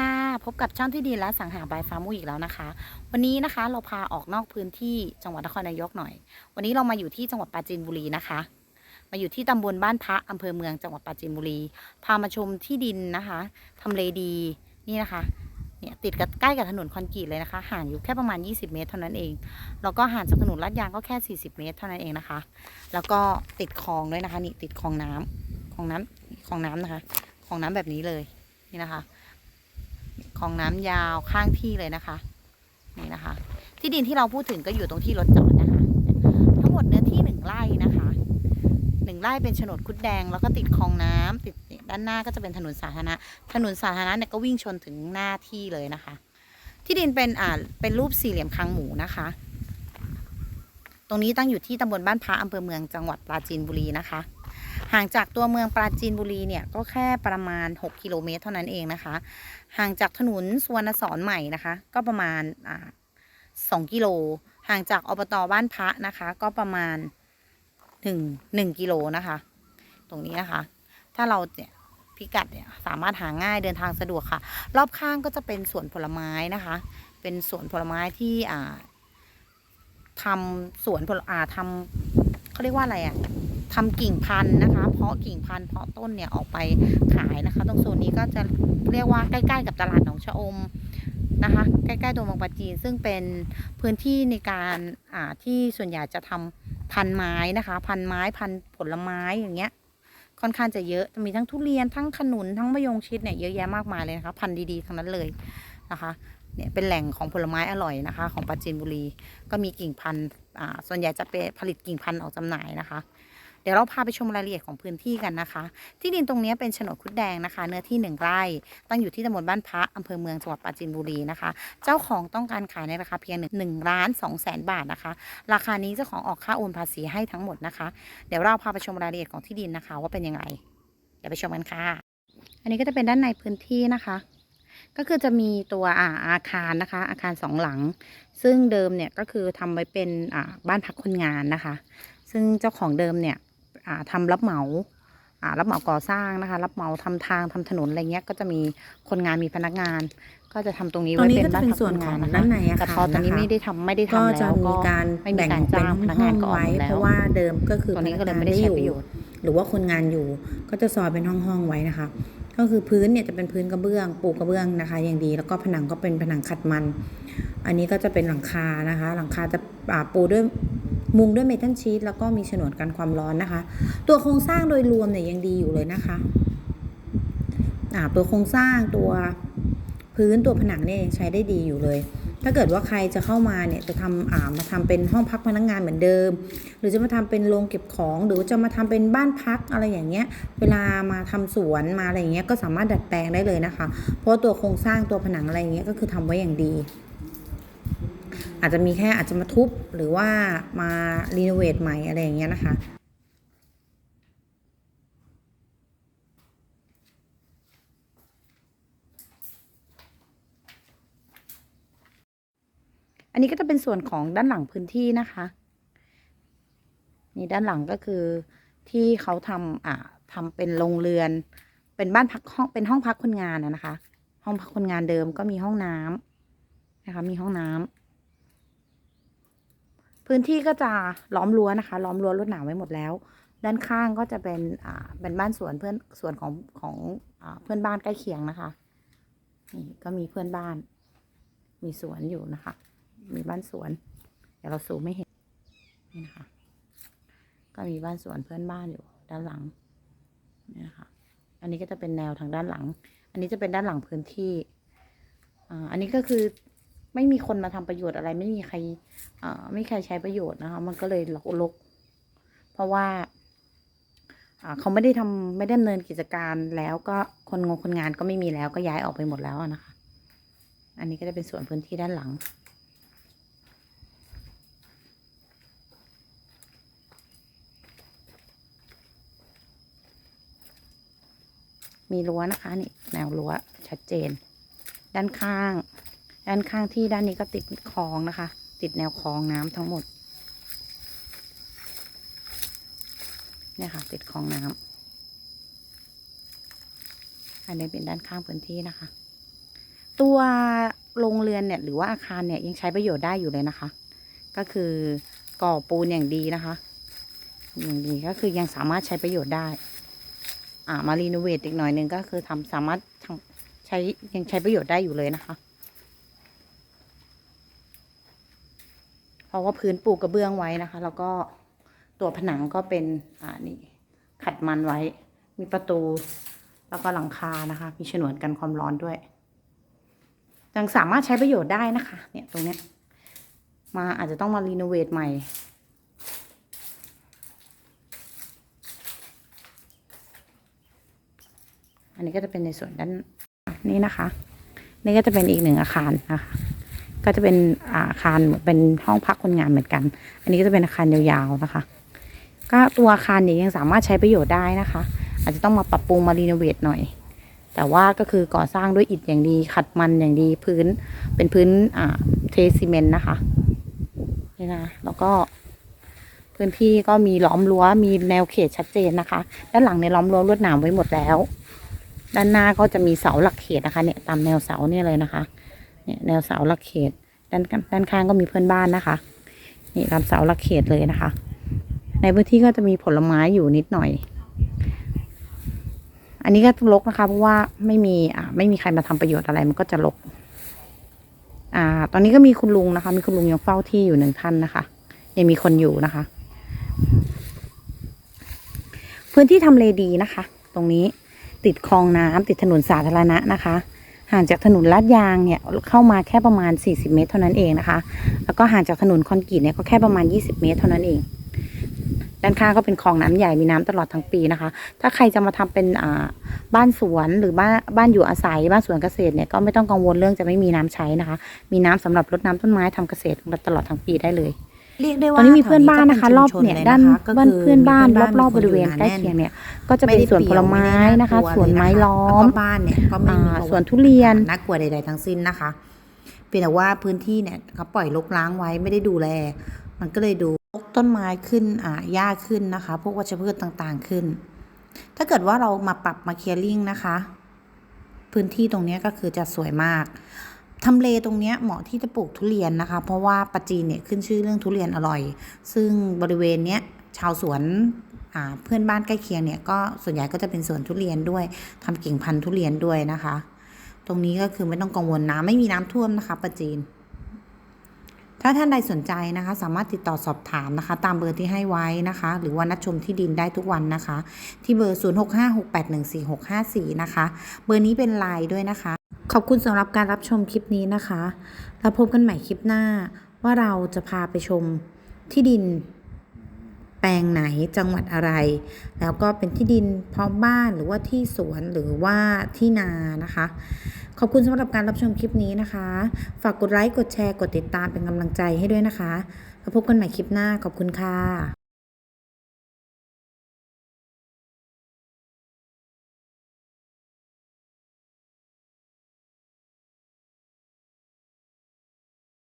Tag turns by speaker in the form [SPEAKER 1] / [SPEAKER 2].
[SPEAKER 1] ค่ะ พบกับช่องที่ดินและสังหาบายฟาร์มูอีกแล้วนะคะ วันนี้นะคะเราพาออกนอกพื้นที่จังหวัดนครนายกหน่อย วันนี้เรามาอยู่ที่จังหวัดปราจีนบุรีนะคะ มาอยู่ที่ตำบลบ้านพระอำเภอเมืองจังหวัดปราจีนบุรี พามาชมที่ดินนะคะทำเลดีนี่นะคะเนี่ยติดกับใกล้กับถนนคอนกรีตเลยนะคะ ห่างอยู่แค่ประมาณ 20 เมตรเท่านั้นเอง แล้วก็ห่างจากถนนลาดยางก็แค่ 40 เมตรเท่านั้นเองนะคะ แล้วก็ติดคลองด้วยนะคะนี่ติดคลองน้ำคลองน้ำคลองน้ำนะคะคลองน้ำแบบนี้เลยนี่นะคะ ของน้ำยาวข้างที่เลยนะคะ นี่นะคะ ที่ดินที่เราพูดถึงก็อยู่ตรงที่รถจอดนะคะ ทั้งหมดเนื้อที่หนึ่งไร่นะคะหนึ่งไร่เป็นโฉนดคุดแดง แล้วก็ติดคลองน้ำติดด้านหน้าก็จะเป็นถนนสาธารณะ ถนนสาธารณะเนี่ยก็วิ่งชนถึงหน้าที่เลยนะคะ ที่ดินเป็นอ่าเป็นรูปสี่เหลี่ยมคางหมูนะคะ ตรงนี้ตั้งอยู่ที่ตำบลบ้านพระอำเภอเมืองจังหวัดปราจีนบุรีนะคะ ห่างจากตัวเมืองปราจีนบุรีเนี่ยก็แค่ประมาณ 6 กิโลเมตรเท่านั้นเองนะคะ ห่างจากถนนสวรรณสอนใหม่นะคะ ก็ประมาณอ่าสองกิโล ห่างจากอบตบ้านพระนะคะ ก็ประมาณหนึ่งหนึ่งกิโลนะคะ ตรงนี้นะคะ ถ้าเราเนี่ยพิกัดเนี่ยสามารถหาง่ายเดินทางสะดวกค่ะ รอบข้างก็จะเป็นสวนผลไม้นะคะ เป็นสวนผลไม้ที่อ่าทำสวนผลอ่าทำเขาเรียกว่าอะไรอะ่ะ ทำกิ่งพันธุ์นะคะ เพาะกิ่งพันธุ์เพาะต้นเนี่ยออกไปขายนะคะ ตรงโซนนี้ก็จะเรียกว่าใกล้ ๆ กับตลาดหนองชะอมนะคะ ใกล้ๆตัวเมืองปราจีนซึ่งเป็นพื้นที่ในการอ่าที่ส่วนใหญ่จะทำพันธุ์ไม้นะคะ พันธุ์ไม้พันธุ์ผลไม้อย่างเงี้ยค่อนข้างจะเยอะจะมีทั้งทุเรียนทั้งขนุนทั้งมะยงชิดเนี่ยเยอะแยะมากมายเลยนะคะ พันธุ์ดีๆทั้งนั้นเลยนะคะเนี่ยเป็นแหล่งของผลไม้อร่อยนะคะ ของปราจีนบุรีก็มีกิ่งพันธุ์อ่าส่วนใหญ่จะเป็นผลิตกิ่งพันธุ์ออกจำหน่ายนะคะ เดี๋ยวเราพาไปชมรายละเอียดของพื้นที่กันนะคะ ที่ดินตรงนี้เป็นโฉนดคุดแดงนะคะ เนื้อที่หนึ่งไร่ ตั้งอยู่ที่ตำบลบ้านพระอำเภอเมืองจังหวัดปราจีนบุรีนะคะ เจ้าของต้องการขายในราคาเพียงหนึ่งล้านสองแสนบาทนะคะ ราคานี้เจ้าของออกค่าโอนภาษีให้ทั้งหมดนะคะ เดี๋ยวเราพาไปชมรายละเอียดของที่ดินนะคะ ว่าเป็นยังไงเดี๋ยวไปชมกันค่ะ อันนี้ก็จะเป็นด้านในพื้นที่นะคะก็คือจะมีตัวอาอาคารนะคะ อาคารสองหลัง ซึ่งเดิมเนี่ยก็คือทำไว้เป็นบ้านพักคนงานนะคะ ซึ่งเจ้าของเดิมเนี่ย อ่าทำรับเหมาอ่ารับเหมาก่อสร้างนะคะ รับเหมาทำทางทำถนนอะไรเงี้ยก็จะมีคนงานมีพนักงาน ก็จะทำตรงนี้
[SPEAKER 2] ตร
[SPEAKER 1] ไว้
[SPEAKER 2] งนี้
[SPEAKER 1] เป็
[SPEAKER 2] ก็
[SPEAKER 1] น
[SPEAKER 2] จะ
[SPEAKER 1] บ้าน
[SPEAKER 2] เป็น
[SPEAKER 1] พัก
[SPEAKER 2] ส่วน
[SPEAKER 1] คน
[SPEAKER 2] ข
[SPEAKER 1] งา
[SPEAKER 2] อนง
[SPEAKER 1] นะคะ
[SPEAKER 2] ด้านในอา
[SPEAKER 1] แต่
[SPEAKER 2] คาร
[SPEAKER 1] พอตอนนี้
[SPEAKER 2] นะคะ
[SPEAKER 1] ไม่ได้ทำไม่ได้
[SPEAKER 2] ก็
[SPEAKER 1] ทำ
[SPEAKER 2] จะ
[SPEAKER 1] แล้ว
[SPEAKER 2] มีการ
[SPEAKER 1] ไม่มี
[SPEAKER 2] แบ่ง
[SPEAKER 1] การ
[SPEAKER 2] เป็น
[SPEAKER 1] จ้างพนักงานก็
[SPEAKER 2] ห้
[SPEAKER 1] อ
[SPEAKER 2] อง
[SPEAKER 1] อก
[SPEAKER 2] ไว้
[SPEAKER 1] หมดแล้
[SPEAKER 2] เพ
[SPEAKER 1] ว
[SPEAKER 2] ราะว่าเดิมก็คือ
[SPEAKER 1] ตอนนี้ก็เลย
[SPEAKER 2] พ
[SPEAKER 1] ไม่
[SPEAKER 2] ก
[SPEAKER 1] ได้
[SPEAKER 2] งา
[SPEAKER 1] ใช้
[SPEAKER 2] อ
[SPEAKER 1] ประโยชน์
[SPEAKER 2] หรือว่าคนงานอยู่ก็จะซอยเป็นห้องๆไว้นะคะ ก็คือพื้นเนี่ยจะเป็นพื้นกระเบื้องปูกระเบื้องนะคะ อย่างดีแล้วก็ผนังก็เป็นผนังขัดมัน อันนี้ก็จะเป็นหลังคานะคะ หลังคาจะอ่าปูด้วย มุงด้วยเมทัลชีตแล้วก็มีฉนวนกันความร้อนนะคะ ตัวโครงสร้างโดยรวมเนี่ยยังดีอยู่เลยนะคะตัวโครงสร้างตัวพื้นตัวผนังเนี่ยยังใช้ได้ดีอยู่เลย ถ้าเกิดว่าใครจะเข้ามาเนี่ยจะทำอ่ามาทำเป็นห้องพักพนักงานเหมือนเดิม หรือจะมาทำเป็นโรงเก็บของ หรือจะมาทำเป็นบ้านพักอะไรอย่างเงี้ย เวลามาทำสวนมาอะไรอย่างเงี้ยก็สามารถดัดแปลงได้เลยนะคะ เพราะตัวโครงสร้างตัวผนังอะไรอย่างเงี้ยก็คือทำไว้อย่างดี อาจจะมีแค่อาจจะมาทุบหรือว่ามารีโนเวทใหม่อะไรอย่างเงี้ยนะคะ
[SPEAKER 1] อันนี้ก็จะเป็นส่วนของด้านหลังพื้นที่นะคะ นี่ด้านหลังก็คือที่เขาทำอ่าทำเป็นโรงเรือน เป็นบ้านพักห้องเป็นห้องพักคนงานนะนะคะ ห้องพักคนงานเดิมก็มีห้องน้ำนะคะ มีห้องน้ำ พื้นที่ก็จะล้อมรั้วนะคะ ล้อมรั้วรวดหนามไว้หมดแล้ว ด้านข้างก็จะเป็นอ่าเป็นบ้านสวนเพื่อนสวนของของอ่าเพื่อนบ้านใกล้เคียงนะคะนี่ก็มีเพื่อนบ้าน มีสวนอยู่นะคะ มีบ้านสวน เดี๋ยวเราซูมไม่เห็นนี่นะคะ ก็มีบ้านสวนเพื่อนบ้านอยู่ด้านหลังนี่นะคะ อันนี้ก็จะเป็นแนวทางด้านหลัง อันนี้จะเป็นด้านหลังพื้นที่อ่าอันนี้ก็คือ ไม่มีคนมาทำประโยชน์อะไร ไม่มีใครอ่าไม่มีใครใช้ประโยชน์นะคะ มันก็เลยรกเพราะว่าอ่าเขาไม่ได้ทำไม่ได้ดำเนินกิจการแล้วก็คนงงคนงานก็ไม่มีแล้วก็ย้ายออกไปหมดแล้วนะคะ อันนี้ก็จะเป็นส่วนพื้นที่ด้านหลัง มีรั้วนะคะนี่แนวรั้วชัดเจน ด้านข้าง ด้านข้างที่ด้านนี้ก็ติดคลองนะคะ ติดแนวคลองน้ำทั้งหมด เนี่ยค่ะติดคลองน้ำอันนี้เป็นด้านข้างพื้นที่นะคะ ตัวโรงเรือนเนี่ยหรือว่าอาคารเนี่ยยังใช้ประโยชน์ได้อยู่เลยนะคะ ก็คือก่อปูนอย่างดีนะคะ อย่างดีก็คือยังสามารถใช้ประโยชน์ได้ อ่ามารีโนเวทอีกหน่อยหนึงก็คือทำสามารถทำใช้ยังใช้ประโยชน์ได้อยู่เลยนะคะ เพราะว่าพื้นปูกระเบื้องไว้นะคะ แล้วก็ตัวผนังก็เป็นอ่านี่ขัดมันไว้ มีประตู แล้วก็หลังคานะคะ มีฉนวนกันความร้อนด้วยยังสามารถใช้ประโยชน์ได้นะคะ เนี่ยตรงเนี้ยมาอาจจะต้องมารีโนเวทใหม่อันนี้ก็จะเป็นในส่วนด้านนี้นะคะ นี่ก็จะเป็นอีกหนึ่งอาคารนะคะ ก็จะเป็นอาคารเป็นห้องพักคนงานเหมือนกัน อันนี้ก็จะเป็นอาคารยาวๆนะคะ ก็ตัวอาคารนี้ยังสามารถใช้ประโยชน์ได้นะคะ อาจจะต้องมาปรับปรุงมารีโนเวทหน่อย แต่ว่าก็คือก่อสร้างด้วยอิฐอย่างดี ขัดมันอย่างดีพื้นเป็นพื้นอ่าเทซีเมนต์นะคะนี่นะแล้วก็พื้นที่ก็มีล้อมรั้วมีแนวเขตชัดเจนนะคะ ด้านหลังเนี่ยล้อมรั้วลวดหนามไว้หมดแล้ว ด้านหน้าก็จะมีเสาหลักเขตนะคะเนี่ยตามแนวเสาเนี่ยเลยนะคะ เนี่ยแนวเสาหลักเขต ด้านด้านข้างก็มีเพื่อนบ้านนะคะ นี่ตามเสาหลักเขตเลยนะคะ ในพื้นที่ก็จะมีผลไม้อยู่นิดหน่อย อันนี้ก็รกนะคะเพราะว่าไม่มีอ่าไม่มีใครมาทำประโยชน์อะไรมันก็จะรกอ่า ตอนนี้ก็มีคุณลุงนะคะ มีคุณลุงยังเฝ้าที่อยู่หนึ่งท่านนะคะ ยังมีคนอยู่นะคะ พื้นที่ทำเลดีนะคะ ตรงนี้ติดคลองน้ำติดถนนสาธารณะนะคะ ห่างจากถนนลาดยางเนี่ยเข้ามาแค่ประมาณ 40 เมตร เท่านั้นเองนะคะ แล้วก็ห่างจากถนนคอนกรีตเนี่ยก็แค่ประมาณ 20 เมตร เท่านั้นเอง ด้านข้างก็เป็นคลองน้ำใหญ่มีน้ำตลอดทั้งปีนะคะ ถ้าใครจะมาทำเป็นบ้านสวนหรือบ้านบ้านอยู่อาศัยบ้านสวนเกษตรเนี่ยก็ไม่ต้องกังวลเรื่องจะไม่มีน้ำใช้นะคะ มีน้ำสำหรับรดน้ำต้นไม้ทำเกษตรตลอดทั้งปีได้เลย
[SPEAKER 2] เรียกได้
[SPEAKER 1] ต
[SPEAKER 2] ว่า
[SPEAKER 1] อนนี้มีเพื่อนบ้านนะคะ รอบ
[SPEAKER 2] แถว
[SPEAKER 1] เนี่ย
[SPEAKER 2] ก็ป็
[SPEAKER 1] ด้าน
[SPEAKER 2] ชุมชล
[SPEAKER 1] บ้าน
[SPEAKER 2] ยะคะ
[SPEAKER 1] เพื่อนบ้าน
[SPEAKER 2] ก็คื
[SPEAKER 1] รอบๆบริเวณ
[SPEAKER 2] มี
[SPEAKER 1] ใกล้
[SPEAKER 2] คนอ
[SPEAKER 1] เคียง
[SPEAKER 2] แน่น
[SPEAKER 1] เนี่ยก็จะเป็นสวนผลไม้นะคะ
[SPEAKER 2] ไม่ได้
[SPEAKER 1] สวนไม้ล้อม
[SPEAKER 2] แล้วก็บ้านเนี่ยก็ไม่มี
[SPEAKER 1] อ่า
[SPEAKER 2] ประ
[SPEAKER 1] สวนทุเรียน
[SPEAKER 2] น่ากลัวใดๆทั้งสิ้นนะคะเพียงแต่ว่าพื้นที่เนี่ยเขาปล่อยรกร้างไว้ไม่ได้ดูแล มันก็เลยดูรกต้นไม้ขึ้นอ่าหญ้าขึ้นนะคะ พวกวัชพืชต่างๆขึ้น ถ้าเกิดว่าเรามาปรับมาเคลียร์ลิงนะคะ พื้นที่ตรงเนี้ยก็คือจะสวยมาก ทำเลตรงนี้เหมาะที่จะปลูกทุเรียนนะคะ เพราะว่าปัจจีนเนี่ยขึ้นชื่อเรื่องทุเรียนอร่อย ซึ่งบริเวณเนี้ยชาวสวนอ่าเพื่อนบ้านใกล้เคียงเนี่ยก็ส่วนใหญ่ก็จะเป็นสวนทุเรียนด้วยทำกิ่งพันธุ์ทุเรียนด้วยนะคะ ตรงนี้ก็คือไม่ต้องกังวลน้ำไม่มีน้ำท่วมนะคะปัจจีน ถ้าท่านใดสนใจนะคะ สามารถติดต่อสอบถามนะคะ ตามเบอร์ที่ให้ไว้นะคะ หรือว่านัดชมที่ดินได้ทุกวันนะคะ ที่เบอร์ 0656814654 นะคะ เบอร์นี้เป็นไลน์ด้วยนะคะ ขอบคุณสำหรับการรับชมคลิปนี้นะคะ แล้วพบกันใหม่คลิปหน้าว่าเราจะพาไปชมที่ดิน แปลงไหนจังหวัดอะไร แล้วก็เป็นที่ดินพร้อมบ้านหรือว่าที่สวนหรือว่าที่นานะคะ ขอบคุณสำหรับการรับชมคลิปนี้นะคะ ฝากกดไลค์กดแชร์กดติดตามเป็นกำลังใจให้ด้วยนะคะ แล้วพบกันใหม่คลิปหน้าขอบคุณค่ะ